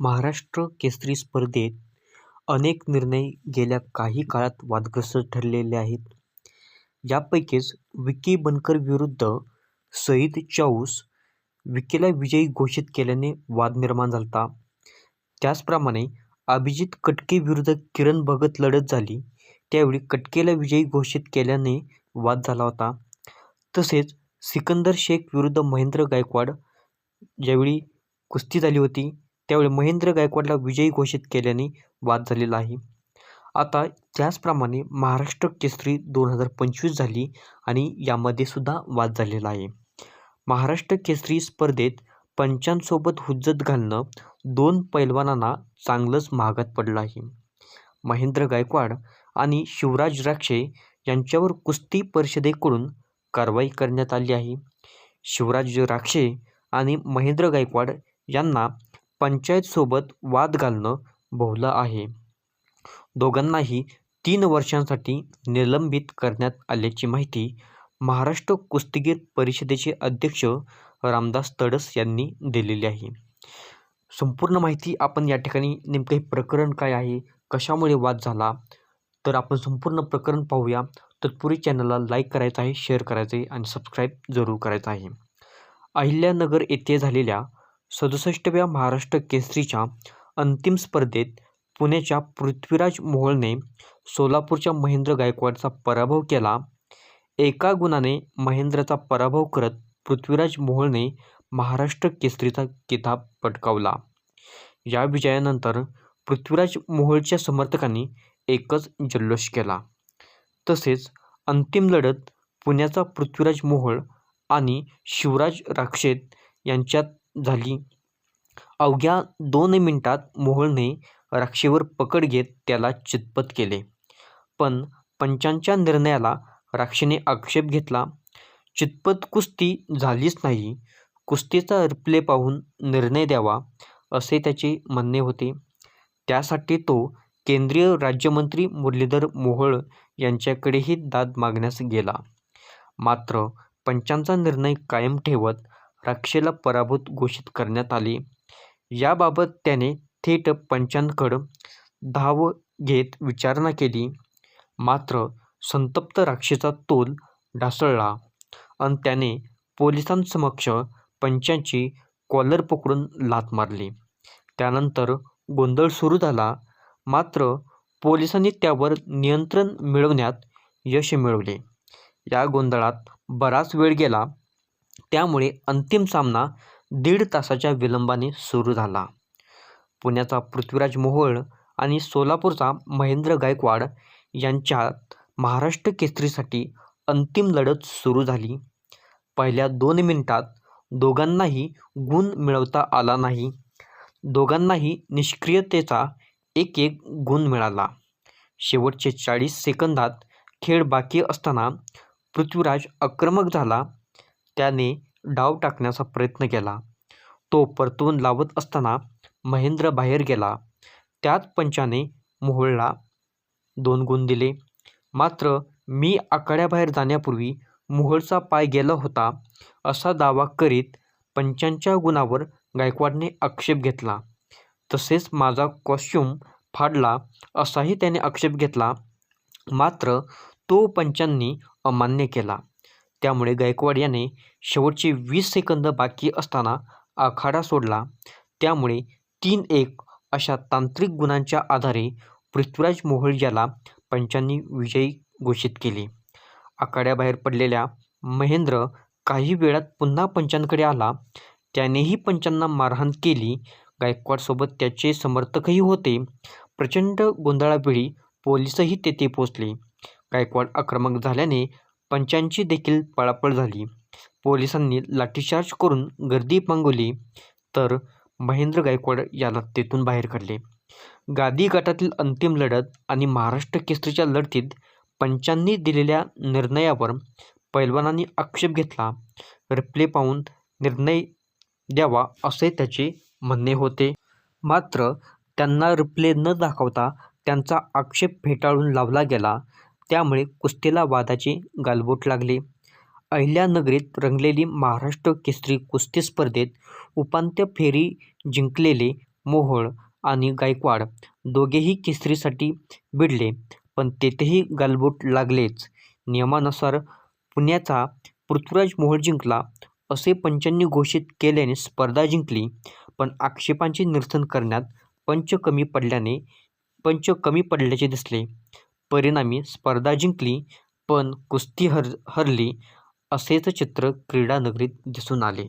महाराष्ट्र केसरी स्पर्धेत अनेक निर्णय गेल्या काही काळात वादग्रस्त ठरलेले आहेत. यापैकीच विकी बनकर विरुद्ध सईद चाऊस विकीला विजयी घोषित केल्याने वाद निर्माण झालता. त्याचप्रमाणे अभिजित कटके विरुद्ध किरण भगत लढत झाली त्यावेळी कटकेला विजयी घोषित केल्याने वाद झाला होता. तसेच सिकंदर शेख विरुद्ध महेंद्र गायकवाड ज्यावेळी कुस्ती झाली होती त्यावेळी महेंद्र गायकवाडला विजयी घोषित केल्याने वाद झालेला आहे. आता त्याचप्रमाणे महाराष्ट्र केसरी दोन हजार पंचवीस झाली आणि यामध्ये सुद्धा वाद झालेला आहे. महाराष्ट्र केसरी स्पर्धेत पंचांसोबत हुज्जत घालणं दोन पैलवानांना चांगलंच महागात पडलं आहे. महेंद्र गायकवाड आणि शिवराज राक्षे यांच्यावर कुस्ती परिषदेकडून कारवाई करण्यात आली आहे. शिवराज राक्षे आणि महेंद्र गायकवाड यांना पंचायतसोबत वाद घालणं भोवलं आहे. दोघांनाही तीन वर्षांसाठी निलंबित करण्यात आल्याची माहिती महाराष्ट्र कुस्तीगीर परिषदेचे अध्यक्ष रामदास तडस यांनी दिलेली आहे. संपूर्ण माहिती आपण या ठिकाणी नेमकं हे प्रकरण काय आहे, कशामुळे वाद झाला, तर आपण संपूर्ण प्रकरण पाहूया. तत्पूर्वी चॅनलला लाईक करायचं आहे, शेअर करायचं आहे आणि सबस्क्राईब जरूर करायचं आहे. अहिल्यानगर येथे झालेल्या सदुसष्टव्या महाराष्ट्र केसरीच्या अंतिम स्पर्धेत पुण्याच्या पृथ्वीराज मोहोळने सोलापूरच्या महेंद्र गायकवाडचा पराभव केला. एका गुणाने महेंद्रचा पराभव करत पृथ्वीराज मोहोळने महाराष्ट्र केसरीचा किताब पटकावला. या विजयानंतर पृथ्वीराज मोहोळच्या समर्थकांनी एकच जल्लोष केला. तसेच अंतिम लढत पुण्याचा पृथ्वीराज मोहोळ आणि शिवराज राक्षेत यांच्यात झाली. अवघ्या दोन मिनिटात मोहोळने राक्षीवर पकड घेत त्याला चितपत केले. पण पंचांच्या निर्णयाला राक्षीने आक्षेप घेतला. चितपत कुस्ती झालीच नाही, कुस्तीचा रिप्ले पाहून निर्णय द्यावा, असे त्याचे म्हणणे होते. त्यासाठी तो केंद्रीय राज्यमंत्री मुरलीधर मोहोळ यांच्याकडेही दाद मागण्यास गेला. मात्र पंचांचा निर्णय कायम ठेवत राक्षेला पराभूत घोषित करण्यात आले. याबाबत त्याने थेट पंचांकडं धाव घेत विचारणा केली. मात्र संतप्त राक्षेचा तोल ढासळला आणि त्याने पोलिसांसमक्ष पंचांची कॉलर पकडून लात मारली. त्यानंतर गोंधळ सुरू झाला. मात्र पोलिसांनी त्यावर नियंत्रण मिळवण्यात यश मिळवले. या गोंधळात बराच वेळ गेला. त्यामुळे अंतिम सामना दीड तासाच्या विलंबाने सुरू झाला. पुण्याचा पृथ्वीराज मोहोळ आणि सोलापूरचा महेंद्र गायकवाड यांच्यात महाराष्ट्र केसरीसाठी अंतिम लढत सुरू झाली. पहिल्या दोन मिनिटात दोघांनाही गुण मिळवता आला नाही. दोघांनाही निष्क्रियतेचा एक एक गुण मिळाला. शेवटचे चाळीस सेकंदात खेळ बाकी असताना पृथ्वीराज आक्रमक झाला. त्याने डाव टाकण्याचा प्रयत्न केला. तो परतवून लावत असताना महेंद्र बाहेर गेला. त्यात पंचाने मोहोळला दोन गुण दिले. मात्र मी आखाड्याबाहेर जाण्यापूर्वी मोहोळचा पाय गेला होता, असा दावा करीत पंचांच्या गुणावर गायकवाडने आक्षेप घेतला. तसेच माझा कॉस्च्युम फाडला असाही त्याने आक्षेप घेतला. मात्र तो पंचांनी अमान्य केला. त्यामुळे गायकवाड याने शेवटचे वीस सेकंद बाकी असताना आखाडा सोडला. त्यामुळे तीन एक अशा तांत्रिक गुणांच्या आधारे पृथ्वीराज मोहोळ याला पंचांनी विजयी घोषित केले. आखाड्याबाहेर पडलेल्या महेंद्र काही वेळात पुन्हा पंचांकडे आला. त्यानेही पंचांना मारहाण केली. गायकवाडसोबत त्याचे समर्थकही होते. प्रचंड गोंधळावेळी पोलीसही तेथे पोचले गायकवाड आक्रमक झाल्याने पंचांची देखील पळापळ झाली. पोलिसांनी लाठीचार्ज करून गर्दी पांगवली तर महेंद्र गायकवाड याला तेथून बाहेर काढले. गादी गटातील अंतिम लढत आणि महाराष्ट्र केसरीच्या लढतीत पंचांनी दिलेल्या निर्णयावर पैलवानांनी आक्षेप घेतला. रिप्ले पाहून निर्णय द्यावा, असे त्याचे म्हणणे होते. मात्र त्यांना रिप्ले न दाखवता त्यांचा आक्षेप फेटाळून लावला गेला. त्यामुळे कुस्तीला वादाचे गालबोट लागले. अहिल्यानगरीत रंगलेली महाराष्ट्र केसरी कुस्ती स्पर्धेत उपांत्य फेरी जिंकलेले मोहोळ आणि गायकवाड दोघेही केसरीसाठी भिडले पण तेथेही गालबोट लागलेच. नियमानुसार पुण्याचा पृथ्वीराज मोहोळ जिंकला असे पंचांनी घोषित केल्याने स्पर्धा जिंकली. पण आक्षेपांचे निरसन करण्यात पंच कमी पडल्याचे दिसले. परिणामी स्पर्धा जिंकली पण कुस्ती हर हरली असेच चित्र क्रीडानगरीत दिसून आले.